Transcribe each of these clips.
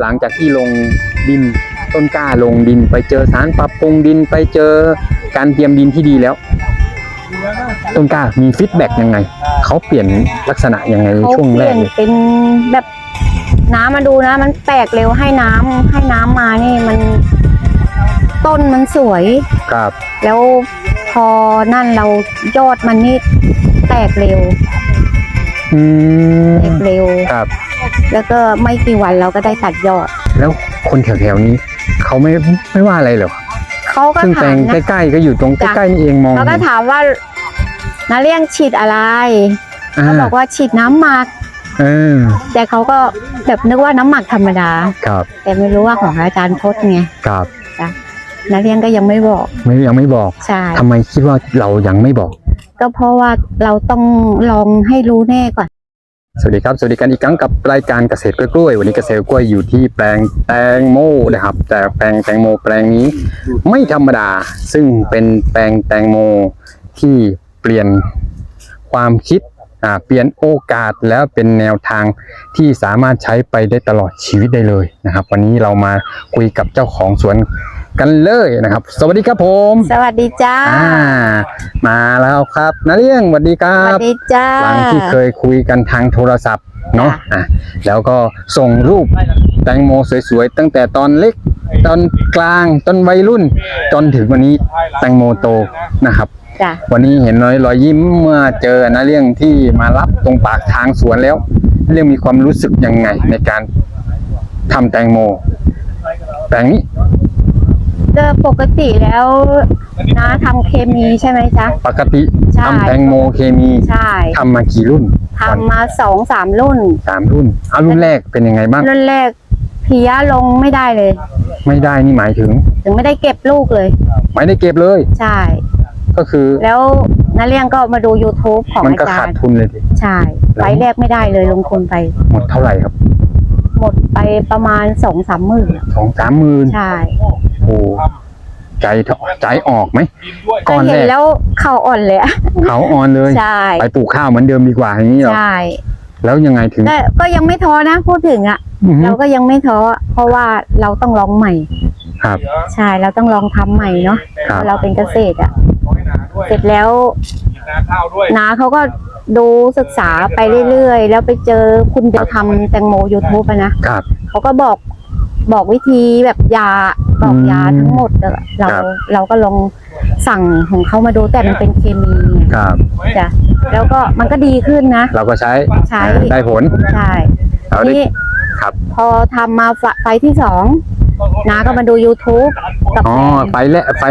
หลังจากที่ลงดินต้นกล้าลงดิน ไปเจอสารปรับปรุงดินไปเจอการเตรียมดินที่ดีแล้ว ต้นกล้ามีฟีดแบ็กยังไงเขาเปลี่ยนลักษณะยังไงในเขาช่วงเปแรลี่กยนเลยเป็นแบบน้ำมาดูนะ มันแตกเร็วให้น้ำให้น้ำมานี่มันต้นมันสวย ครับแล้วพอนั่นเรายอดมันนี่แตกเร็ว อืมแตกเร็ว ครับ แล้วก็ไม่กี่วันเราก็ได้ตัดยอด แล้วคนแถวๆนี้ เขาไม่ไม่ว่าอะไรเหรอเขาก็ซึ่งแปลถามงนะ ใกล้ๆก็อยู่ตรงใกจ้ะ ล้ๆนี่เองมองเขาก็เห็นถามว่านาเลี้ยงฉีดอะไรอ่าเขาบอกว่าฉีดน้ำหมัก เออแต่เขาก็แบบนึกว่าน้ำหมักธรรมดา ครับแต่ไม่รู้ว่าของอาจารย์พจน์ไงครับนาเลี้ยงก็ยังไม่บอกไม่ยังไม่บอกใช่ทำไมคิดว่าเรายังไม่บอก ก็เพราะว่าเราต้องลองให้รู้แน่ก่อน สวัสดีครับ สวัสดีกันอีกครั้งกับรายการเกษตรกล้วยๆวันนี้เกษตรกล้วยอยู่ที่แปลงแตงโมนะครับ แต่แปลงแตงโมแปลงนี้ไม่ธรรมดา ซึ่งเป็นแปลงแตงโมที่เปลี่ยนความคิด เปลี่ยนโอกาสแล้วเป็นแนวทางที่สามารถใช้ไปได้ตลอดชีวิตได้เลยนะครับ วันนี้เรามาคุยกับเจ้าของสวนกันเลยนะครับ สวัสดีครับผม สวัสดีจ้าอ่ามาแล้วครับนาเลี้ยงสวัสดีครัสวับสดีจ้าหลังที่เคยคุยกันทางโทรศัพท์เนาะค่ะอะแล้วก็ส่งรูปแตงโมสวยๆตั้งแต่ตอนเล็กตอนกลางตอนวัยรุ่น จนถึงวันนี้แตงโมโตนะครับ จ้าวันนี้เห็นรอยรอยยิ้มเมื่อเจอนะเรื่องที่มารับตรงปากทางสวนแล้ว เรื่องมีความรู้สึกยังไงในการทำแตงโมแปลงนี้ก็ปกติแล้วน้าทำเคมีใช่ไหมจ๊ะ ปกติใช่ ทำแตงโมเคมีใช่ทำมากี่รุ่นทำมาสองสามรุ่น สามรุ่นเอารุ่นแรกเป็นยังไงบ้าง รุ่นแรกเพี้ยลงไม่ได้เลย ไม่ได้นี่หมายถึง ถึงไม่ได้เก็บลูกเลย ไม่ได้เก็บเลย ใช่ ก็คือแล้วน้าเลี้ยงก็มาดู YouTube ของมันอาก็จาขาดรย์ทุนเลยดิใช่ไฟล์แรกไม่ได้เลยลงทุนไป หมดเท่าไหร่ครับหมดไปประมาณสองสามหมื่นสองสามหมื่นใช่โอ้ใจถใจออกไหม ก้อนแรก เห็นแล้วเข่าอ่อนเลยอะเขาอ่อนเลย ใช่ไปปลูกข้าวเหมือนเดิมดีกว่าอย่างนี้เหรอใช่แล้วยังไงถึงก็ก็ยังไม่ท้อนะพูดถึงอะอือฮึเราก็ยังไม่ท้อเพราะว่าเราต้องลองใหม่ ครับ ใช่เราต้องลองทำใหม่เนาะครัเพบราะเราเป็นเกษตรอะ เสร็จแล้วนาข้าวด้วยน้าเขาก็ดูศึกษาไปเรื่อยๆ แล้วไปเจอคุณจะทำแตงโม YouTube อะนะครับ เขาก็บอกบอกวิธีแบบยาบอกอืมยาทั้งหมดอะเราครับเราก็ลองสั่งของเขามาดูแต่มันเป็นเคมีไงครับจ้ะแล้วก็มันก็ดีขึ้นนะ เราก็ใช้ใช้ได้ผลใช่เราได้นี่ครับ พอทำมาไฟไฟที่สองน้าก็มาดู YouTube กับอ๋อแฟนไฟแรกไฟ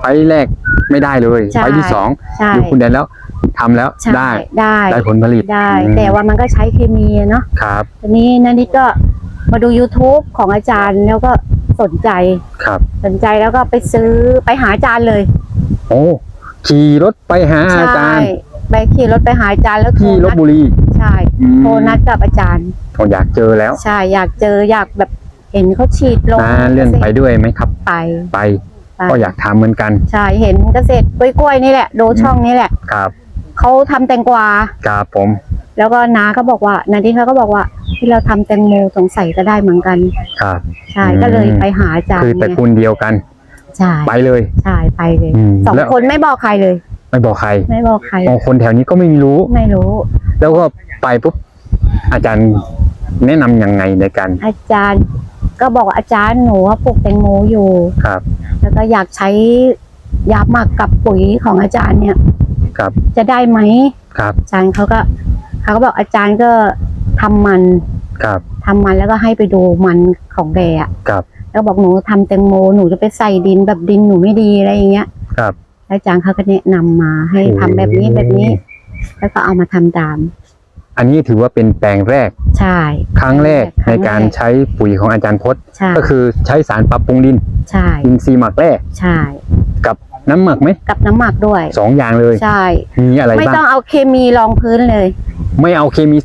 ไฟแรก ไม่ได้เลยใช่ไฟที่สองใช่ดูคุณแดนแล้วทำแล้วใช่ได้ ได้ได้ผลผลิตได้ อืมแต่ว่ามันก็ใช้เคมีอะเนาะครับทีนี้นันนิดก็มาดู YouTube ของอาจารย์แล้วก็สนใจครับ สนใจแล้วก็ไปซื้อไปหาอาจารย์เลยโอ้ขี่รถไปหาอาจารย์ไปขี่รถไปหาอาจารย์แล้วโทรที่ลบนัดบุรีใช่อืมโทรนัดกับอาจารย์ผมอยากเจอแล้วใช่อยากเจออยากแบบเห็นเขาฉีดลงนะเลื่อนไปด้วยไหมครับ ไป ไป ไปก็อยากทำเหมือนกันใช่เห็นเกษตรกล้วยๆนี่แหละ ดูช่องนี้แหละ ครับเขาทำแตงกวาครับผม แล้วก็น้าก็บอกว่านาทีเขาก็บอกว่า ที่เราทำแตงโมสงสัยก็ได้เหมือนกัน ครับใช่อืมก็เลยไปหาอาจารย์คือตระไงกูลเดียวกันใช่ไปเลยใช่ไปเลยอืมสองแล้วคนไม่บอกใครเลย ไม่บอกใคร ไม่บอกใครบางคนแถวนี้ก็ไม่รู้ไม่รู้ แล้วก็ไปปุ๊บอาจารย์แนะนำยังไงในการ อาจารย์ ก็บอกว่าอาจารย์หนูว่าปลูกแตงโมอยู่ ครับ แล้วก็อยากใช้ยาหมักกับปุ๋ยของอาจารย์เนี่ย ครับ จะได้ไหมครับ อาจารย์เขาก็เขาก็บอกอาจารย์ก็ทำมันครับ ทำมันแล้วก็ให้ไปดูมันของแกอะครับ แล้วบอกหนูทำแตงโมหนูจะไปใส่ดินแบบดินหนูไม่ดีอะไรอย่างเงี้ยครับ แล้วอาจารย์เขาก็แนะนำมาให้ทำแบบนี้แบบนี้ แล้วก็เอามาทำตาม อันนี้ถือว่าเป็นแปลงแรก ใช่ ครั้งแรกครั้ในงแรกการใช้ปุ๋ยของอาจารย์พจน์ ใช่ ก็คือใช้สารปรับปรุงดินใช่อินทรีย์หมักแร่ใช่ กับน้ำหมักไหมกับน้ำหมักด้วยสองอย่างเลยใช่ มีอะไรไม่บ้างต้องเอาเคมีรองพื้นเลยไม่เอาเคมี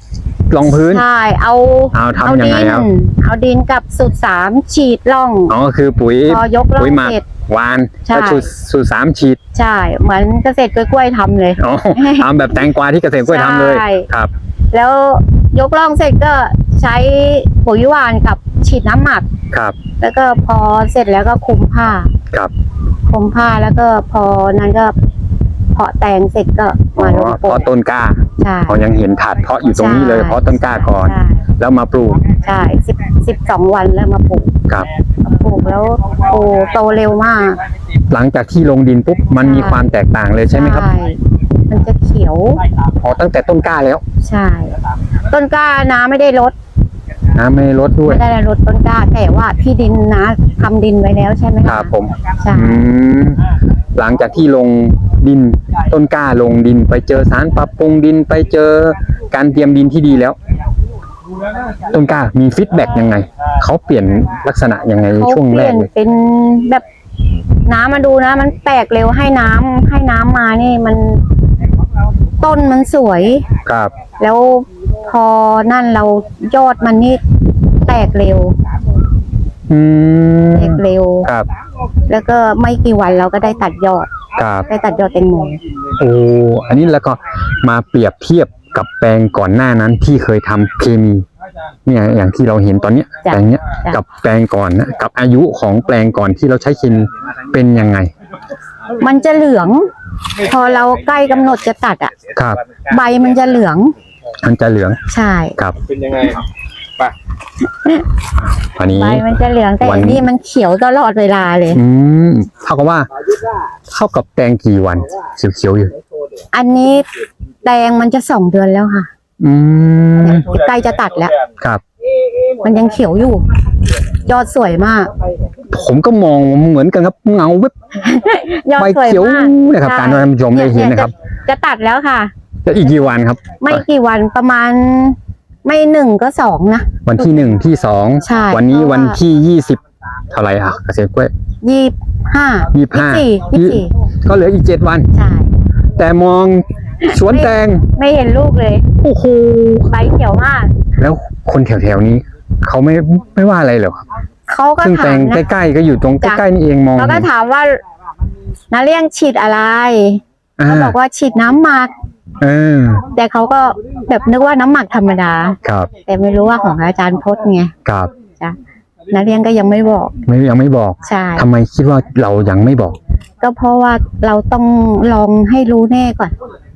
รองพื้น ใช่เอาเอาทำยังไงดิครับ เอาดินกับสูตรสามฉีดล่องอ๋อคือปุ๋ย พอยกล่อปุ๋ยงหมัก เสร็จ หวานใช่ แล้วสูตรสูตรสามฉีดใช่เหมือนเกษตรกล้วยๆทำเลย อ๋อ ทำแบบแตงกวาที่เกษตรกล้วยทำเลยใช่ ครับ แล้ว ยกล่องเสร็จก็ใช้ปุ๋ยหวานกับฉีดน้ำหมัก ครับ แล้วก็พอเสร็จแล้วก็คลุมผ้าครับ คลุมผ้าแล้วก็พอนั้นก็เพาะแตงเสร็จก็อ๋อมาลงเพปลูราะกต้นกล้าใช่เขายังเห็นถาดเพาะอยู่ตรงนี้เลยใช่เพราะต้นกล้าก่อน ใช่แล้วมาปลูกใช่สิบสิบสองวันแล้วมาปลูกครับมาปลูกแล้วโอ้โตเร็วมากหลังจากที่ลงดินปุ๊บมันมีความแตกต่างเลยใช่ไหมครับมันจะเขียวอ๋อตั้งแต่ต้นกล้าแล้ว ใช่ ต้นกล้านะไม่ได้ลดนะไม่ลดด้วย ไม่ได้ลดต้นกล้า แต่ว่าที่ดินนะทำดินไว้แล้วใช่ไหมะครับผม ใช่ อืมหลังจากที่ลงดินต้นกล้าลงดินไปเจอสารปรับปรุงดินไปเจอการเตรียมดินที่ดีแล้ว ต้นกล้ามีฟีดแบ็กยังไง เขาเปลี่ยนลักษณะยังไงเขาช่วงเปแรลี่ยกนเลยเป็นแบบน้ำมาดูนะ มันแตกเร็วให้น้ำให้น้ำมานี่มันต้นมันสวย ครับ แล้ว พอนั่นเรายอดมันนี่แตกเร็ว อืมแตกเร็ว ครับ แล้วก็ไม่กี่วันเราก็ได้ตัดยอด ครับ ได้ตัดยอดแตงโมโอ้อันนี้แล้วก็มาเปรียบเทียบกับแปลงก่อนหน้านั้นที่เคยทำเคมี เนี่ยอย่างที่เราเห็นตอนเนี้ยจ้ะแปลงเนี้ยจ้ะกับแปลงก่อนนะกับอายุของแปลงก่อนที่เราใช้เคมีเป็นยังไง มันจะเหลือง พอเราใกล้กำหนดจะตัดอะ ครับ ใบมันจะเหลือง มันจะเหลืองใช่ครับเป็นยังไงอันนี้ใบมันจะเหลืองแต่วันอันนี้มันเขียวตลอดเวลาเลย อืมเท่ากับว่า เท่ากับแตงกี่วันเขียวๆอยู่ อันนี้แตงมันจะสองเดือนแล้วค่ะ อืมใกล้จะตัดแล้วครับ มันยังเขียวอยู่ ยอดสวยมาก ผมก็มองเหมือนกันครับเงาเว็บยอดใบสวยเขียวมากนะครับใช่การท่านผู้ชมได้เห็นนะครับ จะจะตัดแล้วค่ะ แล้วอีกกี่วันครับ ไม่กี่วันประมาณไม่หนึ่งก็สองนะ วันที่หนึ่งที่สองใช่วันนี้เพราะว่าวันที่ยี่สิบเท่าไหร่อะเกษตรกล้วยยี่ห้ายี่ห้าสี่ยี่สี่ก็เหลืออีกเจ็ดวันใช่แต่มองสวนแตงไม่เห็นลูกเลยโอ้โหใบเขียวมาก แล้วคนแถวๆนี้ เขาไม่ไม่ว่าอะไรเหรอครับเขาก็ซึ่งแตถามงนะใกล้ๆก็อยู่ตรงใกจ้ะล้ๆนี่เองมองเขาก็เห็นถามว่านาเลี้ยงฉีดอะไรอ่าเขาบอกว่าฉีดน้ำหมัก เออแต่เขาก็แบบนึกว่าน้ำหมักธรรมดา ครับแต่ไม่รู้ว่าของอาจารย์พจน์ไงครับจ้ะนาเลี้ยงก็ยังไม่บอกไม่ยังไม่บอกใช่ทำไมคิดว่าเรายังไม่บอก ก็เพราะว่าเราต้องลองให้รู้แน่ก่อน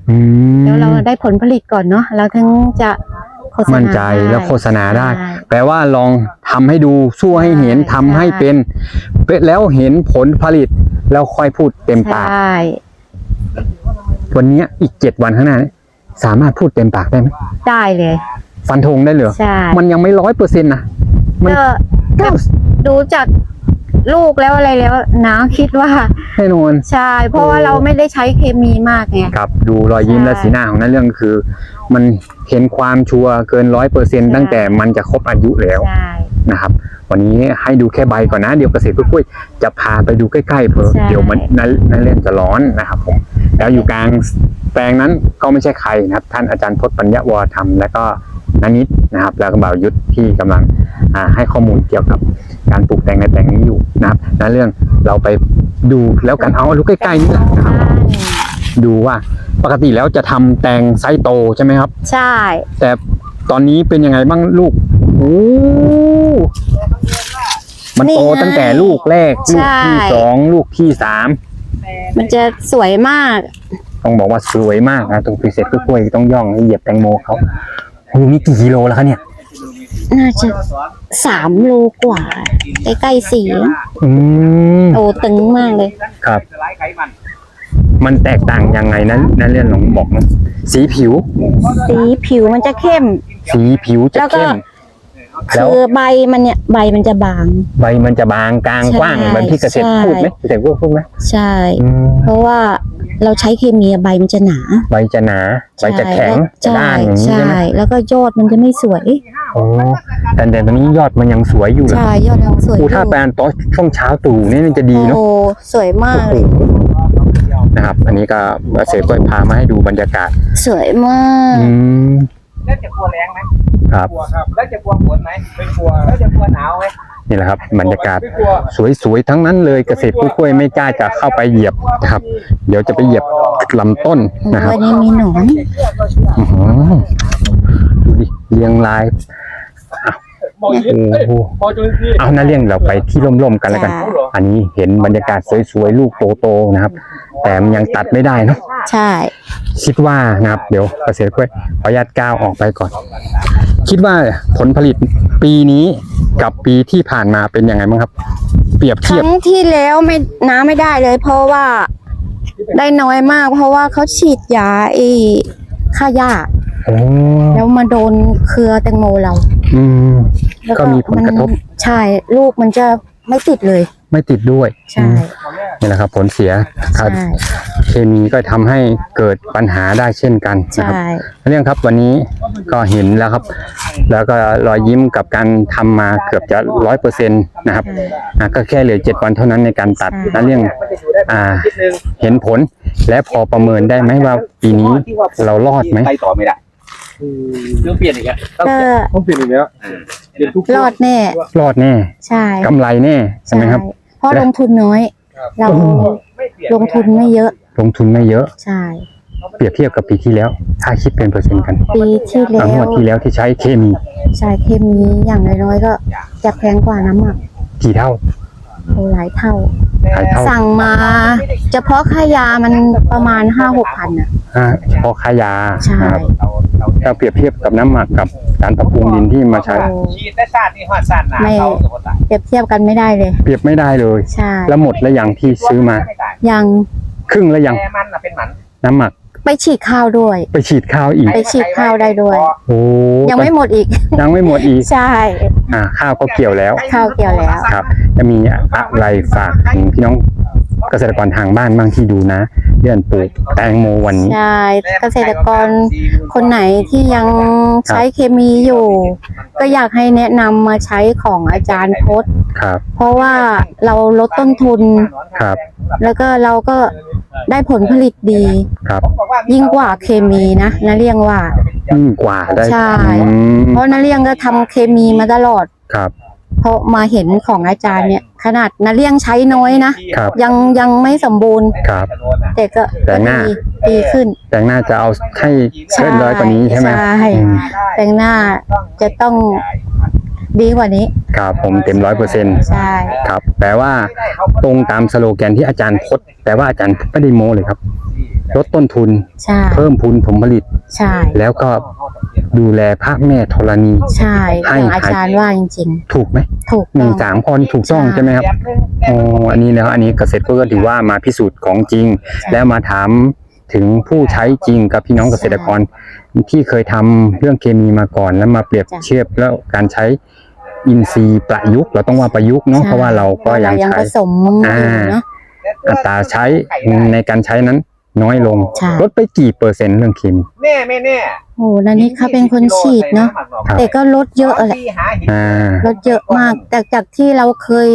อืมแล้วเราได้ผลผลิตก่อนเนาะเราถึงจะโฆษณามั่นใจได้แล้วโฆษณาได้ใช่แปลว่าลองทำให้ดูสู้ให้เห็นใช่ทำให้ใช่เป็นเป็น แล้วเห็นผลผลิตแล้วค่อยพูดเต็มปาก ใช่ วันเนี้ยอีกเจ็ดวันข้างหน้าเนี่ยสามารถพูดเต็มปากได้ไหมได้เลย ฟันธงได้เหรอใช่ มันยังไม่ร้อยเปอร์เซ็นต์นะมันก็เก้าดูจากลูกแล้วอะไรแล้วนะคิดว่า แน่นอน ใช่ เพราะว่าเราไม่ได้ใช้เคมีมากไง ครับดูรอยยิ้มใช่และสีหน้าของนั่นเรื่องคือ มันเห็นความชัวร์เกินร้อยเปอร์เซ็นต์ใช่ตั้งแต่มันจะครบอายุแล้ว ใช่ นะครับ วันนี้ให้ดูแค่ใบก่อนนะ เดี๋ยวเกษตรกล้วยๆจะพาไปดูใกล้ๆเพื่อใช่เดี๋ยวมันนั่นนั่นเรื่องจะร้อนนะครับผมแล้วอยู่กลางแปลงนั้นก็ไม่ใช่ใครนะครับ ท่านอาจารย์พจน์ปัญญาวรธรรม และก็นานิดนะครับ แล้วก็บ่าวยุทธที่กำลังอ่าให้ข้อมูลเกี่ยวกับการปลูกแตงในแปลงนี้อยู่นะครับนั่นเรื่องเราไปดูแล้วกันเอาดูใกล้ๆนี่แหละนะครับดูว่าปกติแล้วจะทำแตงไซส์โตใช่ไหมครับ ใช่ แต่ตอนนี้เป็นยังไงบ้างลูก โอ้มันโตตั้งแต่ลูกแรกลูกที่สองลูกที่สามมันจะสวยมาก ต้องบอกว่าสวยมากนะตรงพิเศษกล้วยๆต้องย่องให้เหยียบแตงโมเขาโอ้นี่กี่กิโลแล้วคะเนี่ยน่าจะสามโลกว่า ใกล้ๆสี่อืมโตตึงมากเลย ครับ มันแตกต่างยังไงนะนั่นเรื่องลองบอกหนะสีผิว สีผิวมันจะเข้ม สีผิวจะแล้วก็เข้ม แล้ว คือใบมันเนี่ยใบมันจะบาง ใบมันจะบางกลางใช่กว้างเหมือนที่เกษตรใช่ พูดไหมเกษตรพูดพูดไหมใช่ อืมเพราะว่าเราใช้เคมีอะใบมันจะหนาใบจะหนาใบจะแข็งจะใช่ด้านอย่างนี้ใช่ใช่ไหมแล้วก็ยอดมันจะไม่สวย โอ้แต่แต่ตอนนี้ยอดมันยังสวยอยู่เลยใช่ยอดยังสวยอโอ้ยู่ถ้าแปลนตอนช่วงเช้าตู่นี่มันจะดีเนาะ โอ้สวยมากเลยนะครับ อันนี้ก็เกษตรก็พามาให้ดูบรรยากาศสวยมาก อืม แล้วจะกลัวแรงไหมครับ กลัวครับ แล้วจะกลัวฝนไหมไม่กลัวแล้วจะกลัวหนาวไหมนี่แหละครับบรรยากาศไม่กลัวสวยๆทั้งนั้นเลยเกษตรกล้วยๆไม่กล้าจะเข้าไปเหยียบนะครับ เดี๋ยวจะไปเหยียบลำต้นนะครับวันนี้มีหนอนอื้อหือดูดิเรียงรายอะโอ้โหเอาน่าเลี่ยงเราไปที่ร่มๆกันแล้วกันจ้ะอันนี้เห็นบรรยากาศสวยๆลูกโตๆนะครับ แต่มันยังตัดไม่ได้เนาะใช่ คิดว่านะครับ เดี๋ยวเกษตรกล้วยขออนุญาตก้าวออกไปก่อน คิดว่าผลผลิตปีนี้กับปีที่ผ่านมาเป็นยังไงบ้างครับ เปรียบคเทียบรั้งที่แล้วไม่น้ำไม่ได้เลย เพราะว่าได้น้อยมาก เพราะว่าเขาฉีดยาไอ้ฆ่าหญ้าโอ้แล้วมาโดนเครือแตงโมเราอืม แล้วก็มีผลกระทบนใช่ลูกมันจะไม่ติดเลย ไม่ติดด้วยใช่ อืม นี่แหละครับ ผลเสียครับ ใช่เคมีก็ทำให้เกิดปัญหาได้เช่นกันนะครับใช่เรื่องครับวันนี้ก็เห็นแล้วครับ แล้วก็รอยยิ้มกับการทำมาเกือบจะร้อยเปอร์เซ็นต์นะครับอะก็แค่เหลือเจ็ดวันเท่านั้นในการตัดนั่นเรื่องอ่าเห็นผลและพอประเมินได้ไหมว่าปีนี้เรารอดไหมไปต่อไม่ได้เรื่องเปลี่ยนอีกแล้วก็ต้องเปลี่ยนอีกแล้วเปลี่ยนทุกรอดแน่รอดแน่ใช่กำไรแน่ใช่ไหมครับ เพราะลงทุนน้อย เราลงทุนไม่เยอะ ลงทุนไม่เยอะ ใช่ เปรียบเทียบกับปีที่แล้ว ถ้าคิดเป็นเปอร์เซ็นต์กันปีที่แล้อะงววดที่แล้วที่ใช้เคมี ใช้เคมีอย่างน้อยๆก็จะแพงกว่าน้ำหมักกี่เท่าโอ้ หลายเท่า หลายเท่าสั่งมา เฉพาะค่ายามันประมาณห้าหกพันอะอ่าเฉพาะค่ายาใช่ นะครับถ้าเปรียบเทียบกับน้ำหมักกับการปรับปรุงดินที่มาใช้ โอ้ชีดได้ชาตินี่หอดสั้นนะเขาสมมติตายเปรียบเทียบกันไม่ได้เลย เปรียบไม่ได้เลย ใช่ แล้วหมดแล้วอย่างที่ซื้อมา ยังครึ่งแล้วยังแต่มันน่ะเป็นหมันน้ำหมักไปฉีดข้าวด้วย ไปฉีดข้าวอีก ไปฉีดข้าวได้ด้วย โอ้ยังไม่หมดอีก ยังไม่หมดอีกใช่ อ่าข้าวก็เกี่ยวแล้ว ข้าวเกี่ยวแล้ว ครับ จะมีอะไรฝากถึงพี่น้องเกษตรกรทางบ้านบ้างที่ดูนะ เดือนปลูกแตงโมวันนี้ ใช่เกษตรกรคนไหนที่ยังใช้เคมีอยู่ ก็อยากให้แนะนำมาใช้ของอาจารย์พจน์ครับ เพราะว่าเราลดต้นทุน ครับ แล้วก็เราก็ได้ผลผลิตดี ครับ ยิ่งกว่าเคมีนะนะเรียงว่ายิ่งกว่าได้ใช่อืมเพราะนาเรียงก็ทำเคมีมาตลอด ครับ เพราะมาเห็นของอาจารย์เนี่ย ขนาดนาเรียงใช้น้อยนะครับ ยังยังไม่สมบูรณ์ ครับ แต่ก็แต่งหน้า ดีดีขึ้น แต่งหน้าจะเอาให้เกินร้อยกว่านี้ใช่ไหมใช่ อืมแต่งหน้าจะต้องดีกว่านี้ ครับผมเต็มร้อยเปอร์เซ็นต์ใช่ ครับแปลว่าตรงตามสโลแกนที่อาจารย์พจน์แต่ว่าอาจารย์ไม่ได้โม้เลยครับ ลดต้นทุน ใช่ เพิ่มพูนผลผลิต ใช่ แล้วก็ ดูแลพระแม่ธรณี ใช่ให้อย่างอาจารย์ว่าจริงถูกไหมๆ ถูกหนึ่ต้องง สามคนถูกต้องใช่ไหมครับอ๋ออันนี้แล้วอันนี้เกษตรกรก็ถือว่ามาพิสูจน์ของจริง แล้วมาถามถึงผู้ใช้จริงกับพี่น้องเกษตรกร ที่เคยทำเรื่องเคมีมาก่อน แล้วมาเปรียบเทียบแล้วการใช้อินทรีย์ประยุกต์เราต้องว่าประยุกต์เนาะเพราะว่าเราก็ยังเรายังใช้ ผสมอยู่อ่า เนาะอัตราใช้ในการใช้นั้น น้อยลง ใช่ ลดไปกี่เปอร์เซ็นต์เรื่องเคมี แน่ไม่แน่โอ้แล้วนี่เขาเป็นคนฉีดเนาะครับ แต่ก็ลดเยอะแหละ อ่า ลดเยอะมากจากจากที่เราเคย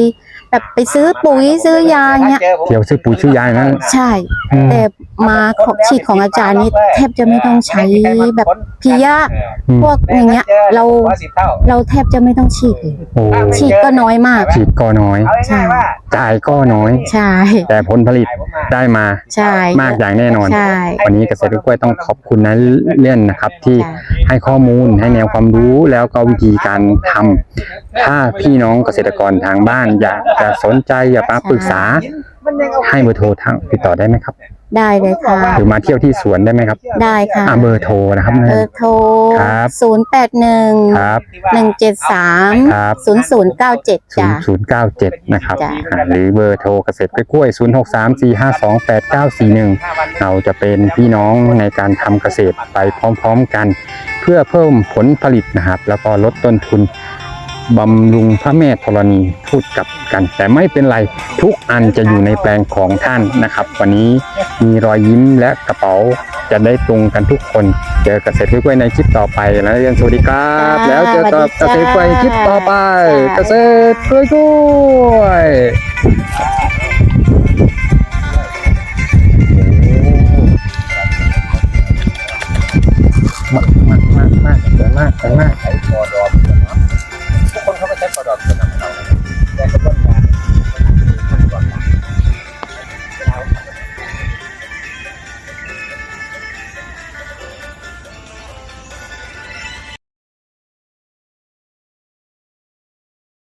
แบบไปซื้อปุ๋ยซื้อยาเงี้ยเที่ยวซื้อปุ๋ยซื้อยานั้นใช่อืมแต่มาของฉีดของอาจารย์นี่แทบจะไม่ต้องใช้แบบพิยะอืมพวกอย่างเงี้ย เราสิบเท่าเราแทบจะไม่ต้องฉีดเลยโอ้ฉีดก็น้อยมาก ฉีดก็น้อยเอาง่ายๆว่าจ่ายก็น้อยใช่แต่ผลผลิตได้มาใช่มากอย่างแน่นอนใช่วันนี้เกษตรกล้วยต้องขอบคุณนะเล่นนะครับ ที่จ้ะให้ข้อมูลให้แนวความรู้แล้วก็วิธีการทำถ้าพี่น้องเกษตรกรทางบ้านอยากจะสนใจอยากมาปรึกษาให้เบอร์โทรทางติดต่อได้ไหมครับ ได้เลยค่ะ หรือมาเที่ยวที่สวนได้ไหมครับ ได้ค่ะอ่าเบอร์โทรนะครับเบอร์โทรครับศูนย์แปดหนึ่งครับหนึ่งเจ็ดสามครับศูนย์ศูนย์เก้าเจ็ดศูจ้ะนย์ศูนย์เก้าเจ็ดนะครับจ้ะอ่าหรือเบอร์โทรเกษตรกล้วยศูนย์หกสามสี่ห้าสองแปดเก้าสี่หนึ่งเราจะเป็นพี่น้องในการทำเกษตรไปพร้อม ๆกัน เพื่อเพิ่มผลผลิตนะครับ แล้วก็ลดต้นทุน บำรุงพระแม่ธรณีพูดกลับกัน แต่ไม่เป็นไรทุกอันจะอยู่ในแปลงของท่านนะครับ วันนี้มีรอยยิ้มและกระเป๋าจะได้ตรงกันทุกคน เจอเกษตรกล้วยในคลิปต่อไปแล้วเรียนสวัสดีครับ แล้วเจอกับเกษตรกล้วยในคลิปต่อไป เกษตรกล้วยกล้วยมากมากมากมากมากมากมาก